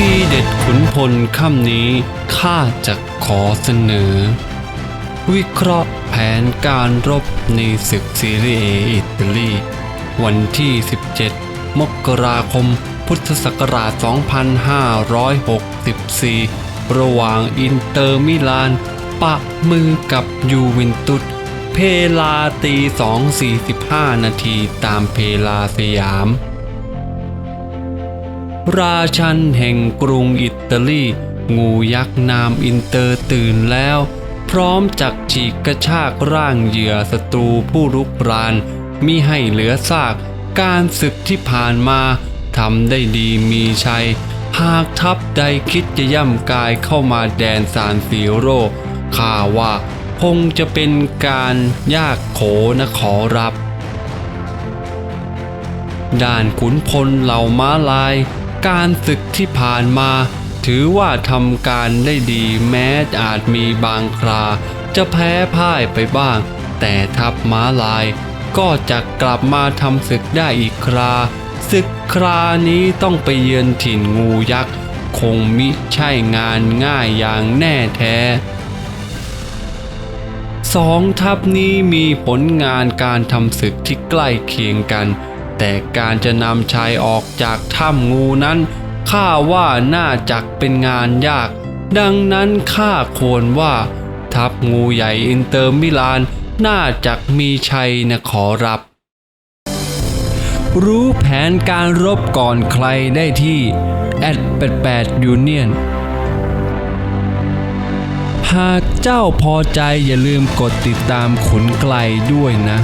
ที่เด็ดขุนพลค่ำนี้ข้าจะขอเสนอ วิเคราะห์แผนการรบในศึกซีเรียเออิตาลี วันที่ 17 มกราคมพุทธศักราช 2564 ระหว่างอินเตอร์มิลาน ปะมือกับยูเวนตุสเพลาตี 2.45 นาทีตามเพลาสยาม ราชันแห่งกรุงอิตาลี งูยักษ์นามอินเตอร์ตื่นแล้ว พร้อมจักฉีกกระชากร่างเหยื่อศัตรูผู้รุกรานมิให้เหลือซาก การศึกที่ผ่านมาทำได้ดีมีชัย หากทัพใดคิดจะย่ำกายเข้ามาแดนซานซีโรข้าว่าคงจะเป็นการยากโขนะขอรับ ด้านขุนพลเหล่าม้าลาย การศึกที่ผ่านมา ถือว่าทำการได้ดีแม้อาจมีบางครา จะแพ้พ่ายไปบ้าง แต่ทัพม้าลาย ก็จะกลับมาทำศึกได้อีกคราศึกครานี้ต้องไปเยือนถิ่นงูยักษ์ คงมิใช่งานง่ายอย่างแน่แท้สองทัพนี้มีผลงานการทำศึกที่ใกล้เคียงกัน แต่การจะนำชายออกจากถ้ำงูนั้นข้าว่าน่าจักเป็นงานยาก ดังนั้นข้าควรว่า ทัพงูใหญ่อินเตอร์มิลาน น่าจักมีชัยนะขอรับ รู้แผนการรบก่อนใครได้ที่แอด88 Union หากเจ้าพอใจอย่าลืมกดติดตามขุนไกลด้วยนะ